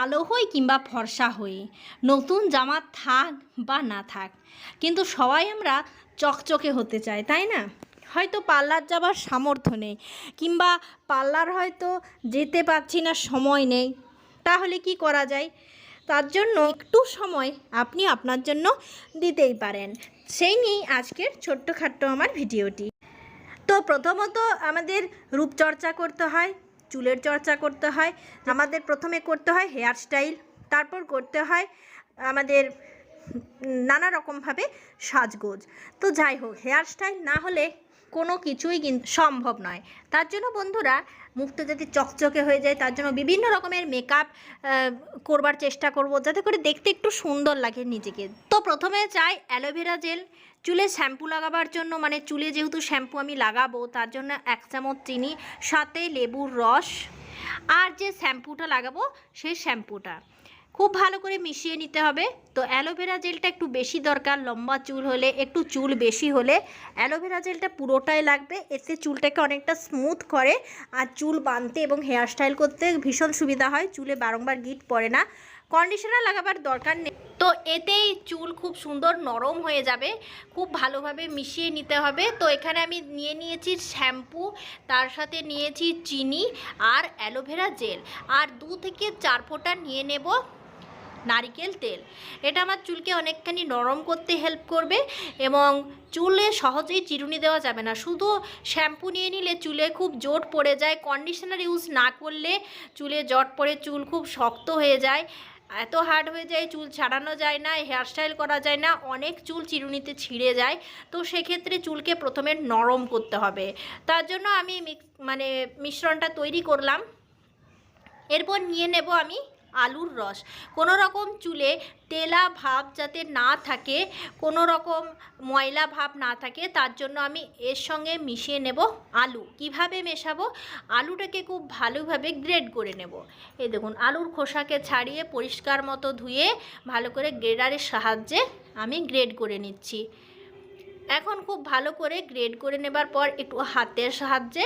কালো হই কিংবা ফর্সা হই। নতুন জামা থাক বা না থাক। কিন্তু সবাই আমরা চকচকে হতে চাই, তাই না? হয়তো পার্লার যাবার সামর্থ্য নেই, কিংবা পার্লার হয়তো যেতে পারছি না, সময় নেই। তাহলে কি করা যায়? তার জন্য একটু সময় আপনি আপনার জন্য দিতেই পারেন। সেই নিয়েই আজকের ছোট্টখাট্ট আমার ভিডিওটি। তো প্রথমত আমাদের রূপচর্চা করতে হয়। চুলের চর্চা করতে হয়, আমাদের প্রথমে করতে হয় হেয়ার স্টাইল তারপর করতে হয় আমাদের নানা রকমভাবে সাজগোজ। তো যাই হোক হেয়ার স্টাইল না হলে কোনো কিছুই কিন্তু সম্ভব নয়। তার জন্য বন্ধুরা মুখটা যাতে চকচকে হয়ে যায়, তার জন্য বিভিন্ন রকমের মেকআপ করবার চেষ্টা করব, যাতে করে দেখতে একটু সুন্দর লাগে নিজেকে। তো প্রথমে চাই অ্যালোভেরা জেল চুলে শ্যাম্পু লাগাবার জন্য মানে চুলে যেহেতু শ্যাম্পু আমি লাগাবো, তার জন্য এক চামচ চিনি, সাথে লেবুর রস, আর যে শ্যাম্পুটা লাগাবো, সেই শ্যাম্পুটা খুব ভালো করে মিশিয়ে নিতে হবে। তো অ্যালোভেরা জেলটা একটু বেশি দরকার, লম্বা চুল হলে, একটু চুল বেশি হলে। অ্যালোভেরা জেলটা পুরোটাই লাগবে, এতে চুলটাকে অনেকটা স্মুথ করে। আর চুল বাঁধতে এবং হেয়ার স্টাইল করতে ভীষণ সুবিধা হয়, চুলে বারংবার গিট পড়ে না। কন্ডিশনার লাগাবার দরকার নেই। তো এতেই চুল খুব সুন্দর নরম হয়ে যাবে, খুব ভালোভাবে মিশিয়ে নিতে হবে। তো এখানে আমি নিয়ে নিয়েছি শ্যাম্পু, তার সাথে নিয়েছি চিনি আর অ্যালোভেরা জেল। আর দু থেকে চার ফোঁটা নিয়ে নেব। নারিকেল তেল। এটা আমার চুলকে অনেকখানি নরম করতে হেল্প করবে এবং চুলে সহজেই চিরুনি দেওয়া যাবে না। শুধু শ্যাম্পু নিয়ে নিলে চুলে খুব জোট পড়ে যায় কন্ডিশনার ইউজ না করলে চুলে জট পড়ে, চুল খুব শক্ত হয়ে যায়। এত হার্ড হয়ে যায়, চুল ছাড়ানো যায় না হেয়ারস্টাইল করা যায় না, অনেক চুল চিরুনিতে ছিঁড়ে যায়। তো সেক্ষেত্রে চুলকে প্রথমে নরম করতে হবে। তার জন্য আমি মানে মিশ্রণটা তৈরি করলাম। এরপর নিয়ে নেব আমি আলুর রস। কোনো রকম চুলে তেলা ভাব যাতে না থাকে, কোনো রকম ময়লা ভাব না থাকে, তার জন্য আমি এর সঙ্গে মিশিয়ে নেব আলু। কীভাবে মেশাবো? আলুটাকে খুব ভালোভাবে গ্রেড করে নেব। এই দেখুন, আলুর খোসাকে ছাড়িয়ে পরিষ্কার মতো ধুয়ে ভালো করে গ্রেডারের সাহায্যে আমি গ্রেড করে নিচ্ছি। এখন খুব ভালো করে গ্রেড করে নেবার পর একটু হাতের সাহায্যে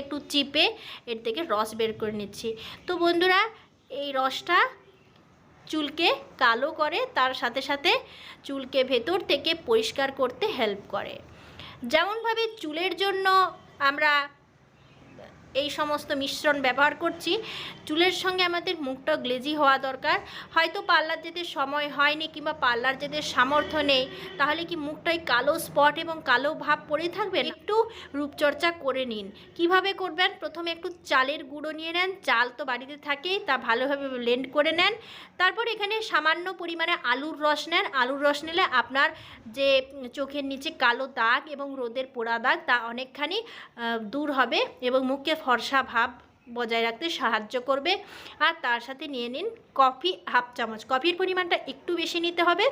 একটু চিপে এর থেকে রস বের করে নিচ্ছি। তো বন্ধুরা এই রসটা চুলকে কালো করে, তার সাথে সাথে চুলকে ভেতর থেকে পরিষ্কার করতে হেল্প করে। যেমনভাবে চুলের জন্য আমরা এই সমস্ত মিশ্রণ ব্যবহার করছি। চুলের সঙ্গে আমাদের মুখটা গ্লেজি হওয়া দরকার। হয়তো পার্লার যেতে সময় হয়নি কিংবা পার্লার যেতে সামর্থ্য নেই, তাহলে কি মুখটায় কালো স্পট এবং কালো ভাব পড়ে থাকবেন একটু রূপচর্চা করে নিন। কীভাবে করবেন? প্রথমে একটু চালের গুঁড়ো নিয়ে নেন। চাল তো বাড়িতে থাকেই, তা ভালোভাবে ব্লেন্ড করে নেন। তারপর এখানে সামান্য পরিমাণে আলুর রস নেন। আলুর রস নিলে আপনার যে চোখের নিচে কালো দাগ এবং রোদের পোড়া দাগ, তা অনেকখানি দূর হবে এবং মুখকে ফর্সা ভাব বজায় রাখতে সাহায্য করবে। আর তার সাথে নিয়ে নিন কফি হাফ চামচ। কফির পরিমাণটা একটু বেশি নিতে হবে।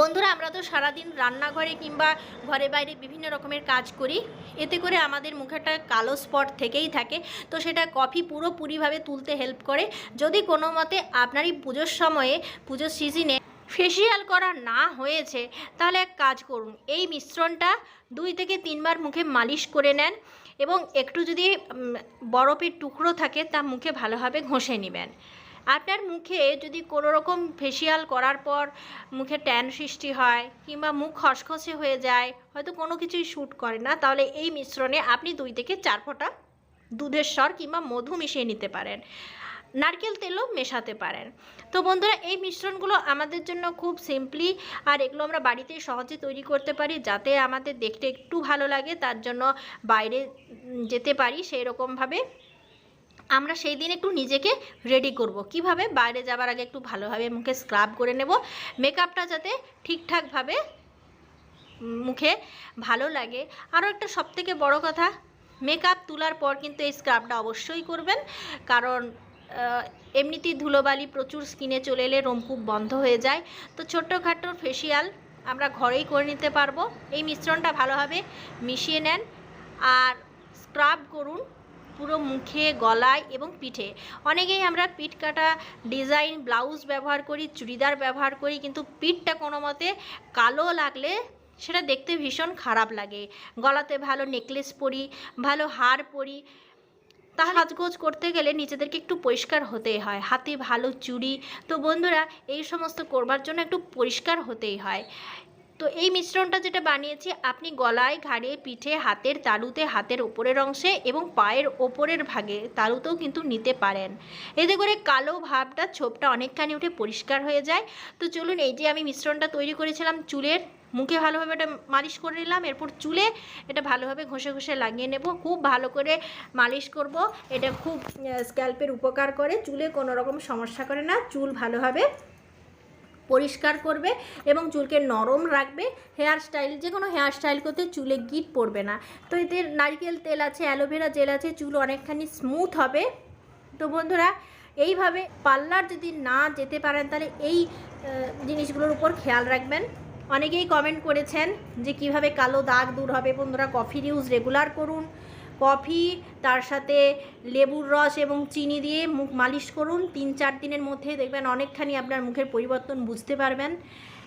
বন্ধুরা, আমরা তো সারাদিন রান্নাঘরে কিংবা ঘরে বাইরে বিভিন্ন রকমের কাজ করি। এতে করে আমাদের মুখে একটা কালো স্পট থেকেই থাকে। তো সেটা কফি পুরোপুরিভাবে তুলতে হেল্প করে। যদি কোনো মতে আপনারই পুজোর সময়ে, পুজোর সিজনে ফেসিয়াল করা না হয়েছে, তাহলে এক কাজ করুন। এই মিশ্রণটা দুই থেকে তিনবার মুখে মালিশ করে নেন। এবং একটু যদি বরফের টুকরো থাকে তা মুখে ভালোভাবে ঘষে নেবেন। আপনার মুখে যদি কোনো রকম ফেসিয়াল করার পর মুখে ট্যান সৃষ্টি হয় কিংবা মুখ খসখসে হয়ে যায়, হয়তো কোনো কিছুই শ্যুট করে না, তাহলে এই মিশ্রণে আপনি দুই থেকে চার ফোঁটা দুধের স্বর কিংবা মধু মিশিয়ে নিতে পারেন। নারকেল তেলও মেশাতে পারেন। তো বন্ধুরা, এই মিশ্রণগুলো আমাদের জন্য খুব সিম্পলি আর এগুলো আমরা বাড়িতে সহজে তৈরি করতে পারি যাতে আমাদের দেখতে একটু ভালো লাগে, তার জন্য বাইরে যেতে পারি সেই রকমভাবে আমরা সেই দিন একটু নিজেকে রেডি করব। কীভাবে? বাইরে যাবার আগে একটু ভালোভাবে মুখে স্ক্রাব করে নেব। মেকআপটা যাতে ঠিকঠাকভাবে মুখে ভালো লাগে। আরও একটা সবথেকে বড় কথা মেকআপ তোলার পর কিন্তু এই স্ক্রাবটা অবশ্যই করবেন। কারণ এমনিতেই ধুলোবালি প্রচুর স্কিনে চলে এলে রোমকূপ বন্ধ হয়ে যায়। তো ছোট্টখাটো ফেসিয়াল আমরা ঘরেই করে নিতে পারব। এই মিশ্রণটা ভালোভাবে মিশিয়ে নেন আর স্ক্রাব করুন পুরো মুখে, গলায় এবং পিঠে। অনেকেই আমরা পিঠ কাটা ডিজাইন ব্লাউজ ব্যবহার করি, চুড়িদার ব্যবহার করি, কিন্তু পিঠটা কোনো মতে কালো লাগলে সেটা দেখতে ভীষণ খারাপ লাগে। গলাতে ভালো নেকলেস পরি, ভালো হার পরি তাহলে সাজগোজ করতে গেলে নিজেদেরকে একটু পরিষ্কার হতেই হয়। হাতে ভালো চুড়ি। তো বন্ধুরা, এই সমস্ত করবার জন্য একটু পরিষ্কার হতেই হয়। তো এই মিশ্রণটা যেটা বানিয়েছি, আপনি গলায়, ঘাড়ে, পিঠে, হাতের তালুতে, হাতের ওপরের অংশে এবং পায়ের ওপরের ভাগে তালুতেও কিন্তু নিতে পারেন। এতে করে কালো ভাবটা, ছোপটা অনেকখানি উঠে পরিষ্কার হয়ে যায়। তো চলুন, এই যে আমি মিশ্রণটা তৈরি করেছিলাম চুলের মুখে ভালোভাবে এটা মালিশ করে নিলাম, এরপর চুলে এটা ভালোভাবে ঘষে ঘষে লাগিয়ে নেব। খুব ভালো করে মালিশ করব। এটা খুব স্ক্যাল্পের উপকার করে। চুলে কোনো রকম সমস্যা করে না। চুল ভালোভাবে পরিষ্কার করবে এবং চুলকে নরম রাখবে। হেয়ার স্টাইল যে কোনো হেয়ার স্টাইল করতে চুলে গিট পড়বে না। তো এতে নারকেল তেল আছে, অ্যালোভেরা জেল আছে, চুল অনেকখানি স্মুথ হবে। তো বন্ধুরা, এইভাবে পার্লার যদি না যেতে পারেন, তাহলে এই জিনিসগুলোর উপর খেয়াল রাখবেন। অনেকেই কমেন্ট করেছেন যে কীভাবে কালো দাগ দূর হবে। বন্ধুরা কফির ইউজ রেগুলার করুন। কফি তার সাথে লেবুর রস এবং চিনি দিয়ে মুখ মালিশ করুন। তিন চার দিনের মধ্যে দেখবেন অনেকখানি আপনার মুখের পরিবর্তন বুঝতে পারবেন।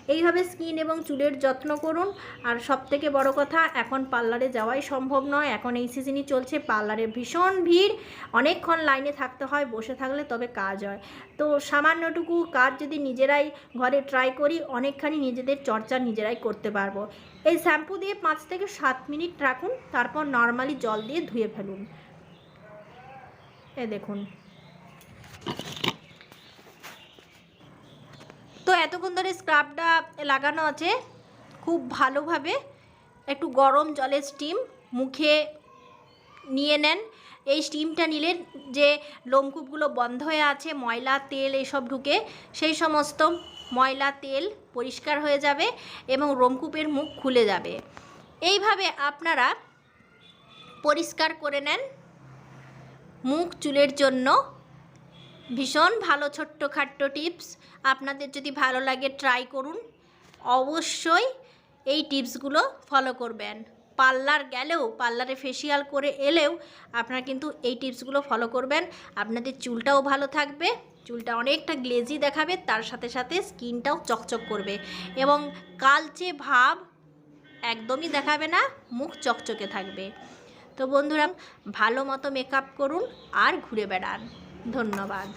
এইভাবে স্কিন এবং চুলের যত্ন করুন। আর সব থেকে বড় কথা, এখন পার্লারে যাওয়াই সম্ভব নয়। এখন এই সিজনই চলছে পার্লারে। ভীষণ ভিড়। অনেকক্ষণ লাইনে থাকতে হয়, বসে থাকলে তবে কাজ হয়। তো সামান্যটুকু কাজ যদি নিজেরাই ঘরে ট্রাই করি, অনেকখানি নিজেদের চর্চা নিজেরাই করতে পারব। এই শ্যাম্পু দিয়ে পাঁচ থেকে সাত মিনিট রাখুন, তারপর নর্মালি জল দিয়ে ধুয়ে ফেলুন। এ দেখুন। তো এতক্ষণ ধরে স্ক্রাবটা লাগানো আছে। খুব ভালোভাবে একটু গরম জলের স্টিম মুখে নিয়ে নেন। এই স্টিমটা নিলে যে লোমকূপগুলো বন্ধ হয়ে আছে, ময়লা, তেল এসব ঢুকে, সেই সমস্ত ময়লা, তেল পরিষ্কার হয়ে যাবে এবং রোমকূপের মুখ খুলে যাবে। এইভাবে আপনারা পরিষ্কার করে নেন মুখ, চুলের জন্য। ভীষণ ভালো ছোট্ট খাট্ট টিপস। আপনাদের যদি ভালো লাগে ট্রাই করুন। অবশ্যই এই টিপসগুলো ফলো করবেন। পার্লার গেলেও, পার্লারে ফেসিয়াল করে এলেও আপনারা কিন্তু এই টিপসগুলো ফলো করবেন। আপনাদের চুলটাও ভালো থাকবে, চুলটা অনেকটা গ্লেজি দেখাবে, তার সাথে সাথে স্কিনটাও চকচক করবে এবং কালচে ভাব একদমই দেখাবে না, মুখ চকচকে থাকবে। তো বন্ধুরা, ভালো মতো মেকআপ করুন আর ঘুরে বেড়ান। ধন্যবাদ।